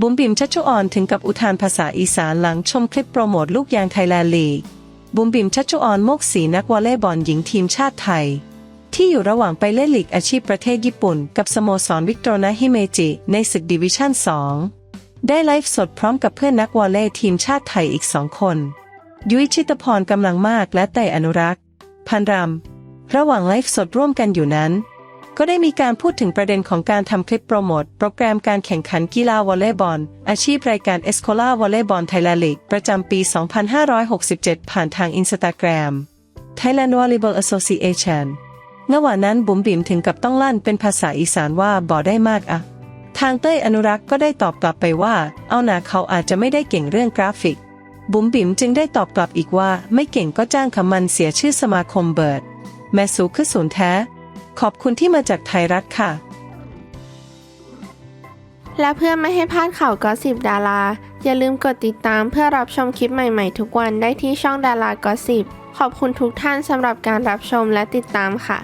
บุ๋มบิ๋มชัชชุออนถึงกับอุทานภาษาอีสานหลังชมคลิปโปรโมทลูกยางไทยแลนด์ลีก บุ๋มบิ๋มชัชชุออนโมกศีนักวอลเลย์บอลหญิงทีมชาติไทย ที่อยู่ระหว่างไปเล่นลีกอาชีพประเทศญี่ปุ่น กับสโมสรวิกตอร์นาฮิเมจิ ในศึกดิวิชั่น 2 ได้ไลฟ์สดพร้อมกับเพื่อนนักวอลเลย์ทีมชาติไทยอีกสองคน ยุ้ยชิตพรกำลังมากและไตอนุรักษ์ พันรำระหว่างไลฟ์สดร่วมกันอยู่นั้น ก็ได้มีการพูดถึงประเด็นของการทำคลิปโปรโมทโปรแกรมการแข่งขันกีฬาวอลเลย์บอล อาชีพรายการเอสโคลาวอลเลย์บอลไทยแลนด์ลีกประจำปี 2567 ผ่านทางอินสตาแกรม Thailand Volleyball Association เมื่อวานนั้นบุ๋มบิ๋มถึงกับต้องลั่นเป็นภาษาอีสานว่าบ่ได้มากอะทางเต้ยอนุรักษ์ก็ได้ตอบกลับไปว่า เอาหนาเขาอาจจะไม่ได้เก่งเรื่องกราฟิก บุ๋มบิ๋มจึงได้ตอบกลับอีกว่า ไม่เก่งก็จ้างขมันเสียชื่อสมาคมเบิร์ดแม่สูคือศูนย์แท้ ขอบคุณที่มาจากไทยรัฐค่ะ และเพื่อไม่ให้พลาดข่าวกอสิบดารา อย่าลืมกดติดตามเพื่อรับชมคลิปใหม่ๆ ทุกวันได้ที่ช่องดารากอสิบขอบคุณทุกท่านสำหรับการรับชมและติดตามค่ะ